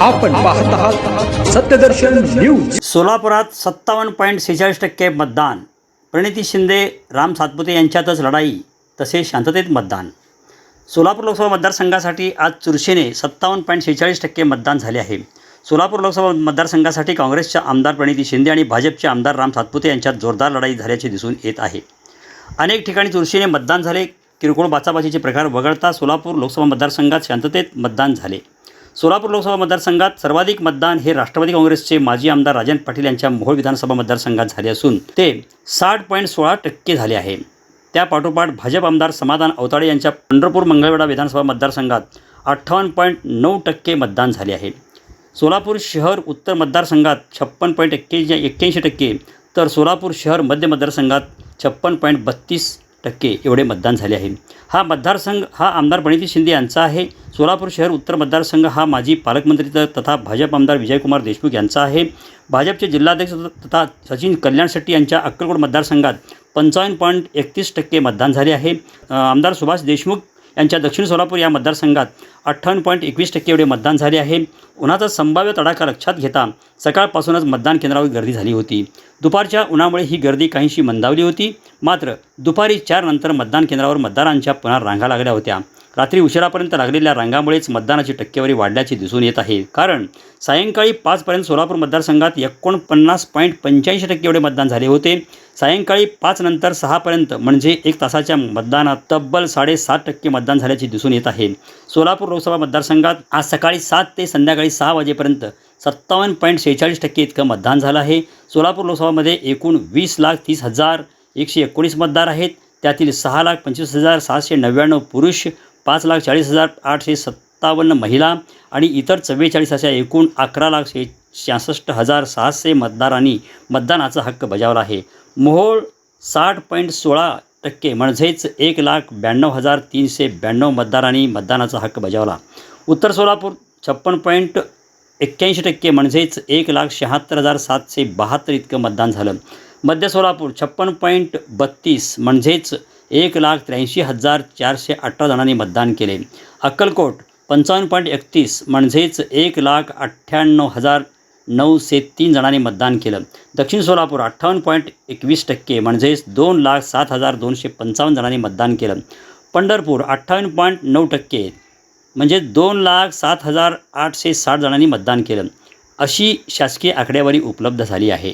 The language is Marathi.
आपण पाहत आहात सत्यदर्शन न्यूज. सोलापुरात सत्तावन्न पॉईंट सेहेचाळीस टक्के मतदान. प्रणिती शिंदे राम सातपुते यांच्यातच लढाई तसे शांततेत मतदान. सोलापूर लोकसभा मतदारसंघासाठी आज चुरशीने सत्तावन्न पॉईंट सेहेचाळीस टक्के मतदान झाले आहे. सोलापूर लोकसभा मतदारसंघासाठी काँग्रेसच्या आमदार प्रणिती शिंदे आणि भाजपचे आमदार राम सातपुते यांच्यात जोरदार लढाई झाल्याचे दिसून येत आहे. अनेक ठिकाणी चुरशीने मतदान झाले. किरकोळ बाचाबाचीचे प्रकार वगळता सोलापूर लोकसभा मतदारसंघात शांततेत मतदान झाले. सोलापूर लोकसभा मतदारसंघात सर्वाधिक मतदान हे राष्ट्रवादी काँग्रेसचे माजी आमदार राजन पाटील यांच्या मोहोळ विधानसभा मतदारसंघात झाले असून ते साठ पॉईंट सोळा टक्के झाले आहे. त्या पाठोपाठ भाजप आमदार समाधान अवताडे यांच्या पंढरपूर मंगळवेढा विधानसभा मतदारसंघात अठ्ठावन्न पॉईंट नऊ टक्के मतदान झाले आहे. सोलापूर शहर उत्तर मतदारसंघात छप्पन पॉईंट एक्क्याऐंशी एक्क्याऐंशी टक्के तर सोलापूर शहर मध्य मतदारसंघात छप्पन पॉईंट बत्तीस टक्के एवढे मतदान झाले आहे. हा मतदारसंघ हा आमदार प्रणिती शिंदे यांचा आहे. सोलापूर शहर उत्तर मतदारसंघ हा माजी पालकमंत्री तथा भाजप आमदार विजयकुमार देशमुख यांचा आहे. भाजपचे जिल्हाध्यक्ष तथा सचिन कल्याण शेट्टी यांच्या अक्कलकोट मतदारसंघात पंचावन्न पॉईंट एकतीस टक्के मतदान झाले आहे. आमदार सुभाष देशमुख यांच्या दक्षिण सोलापूर या मतदारसंघात अठ्ठावन्न पॉईंट एकवीस टक्के एवढे मतदान झाले आहे. उन्हाचा संभाव्य तडाखा लक्षात घेता सकाळपासूनच मतदान केंद्रावर गर्दी झाली होती. दुपारच्या उन्हामुळे ही गर्दी काहीशी मंदावली होती. मात्र दुपारी चार नंतर मतदान केंद्रावर मतदारांच्या पुन्हा रांगा लागल्या होत्या. रात्री उशिरापर्यंत लागलेल्या रांगामुळेच मतदानाची टक्केवारी वाढल्याचे दिसून येत आहे. कारण सायंकाळी पाचपर्यंत सोलापूर मतदारसंघात एकोणपन्नास पॉईंट पंच्याऐंशी टक्के एवढे मतदान झाले होते. सायंकाळी पाच नंतर सहापर्यंत म्हणजे एक तासाच्या मतदानात तब्बल साडेसात टक्के मतदान झाल्याचे दिसून येत आहे. सोलापूर लोकसभा मतदारसंघात आज सकाळी सात ते संध्याकाळी सहा वाजेपर्यंत सत्तावन्न पॉईंट सेहेचाळीस टक्के इतकं मतदान झालं आहे. सोलापूर लोकसभामध्ये एकूण वीस लाख तीस हजार एकशे एकोणीस मतदार आहेत. त्यातील सहा लाख पंचवीस हजार सहाशे नव्याण्णव पुरुष पाच लाख चाळीस हजार आठशे सत्तावन्न महिला आणि इतर चव्वेचाळीस अशा एकूण अकरा लाख शे छ्यासष्ट हजार सहाशे मतदारांनी मतदानाचा हक्क बजावला आहे. मोहोळ साठ पॉईंट सोळा टक्के म्हणजेच एक लाख ब्याण्णव हजार तीनशे ब्याण्णव मतदारांनी मतदानाचा हक्क बजावला. उत्तर सोलापूर छप्पन पॉईंट एक्क्याऐंशी टक्के म्हणजेच एक लाख शहात्तर हजार सातशे बहात्तर इतकं मतदान झालं. मध्य सोलापूर छप्पन पॉईंट बत्तीस म्हणजेच एक लाख त्र्याऐंशी हजार चारशे अठरा जणांनी मतदान केले. अक्कलकोट पंचावन्न पॉईंट एकतीस म्हणजेच एक लाख अठ्ठ्याण्णव हजार नऊशे तीन जणांनी मतदान केलं. दक्षिण सोलापूर अठ्ठावन्न पॉईंट एकवीस टक्के म्हणजेच दोन लाख सात हजार दोनशे पंचावन्न जणांनी मतदान केलं. पंढरपूर अठ्ठावन्न पॉईंट नऊ टक्के म्हणजे दोन लाख सात हजार आठशे साठ जणांनी मतदान केलं. अशी शासकीय आकडेवारी उपलब्ध झाली आहे.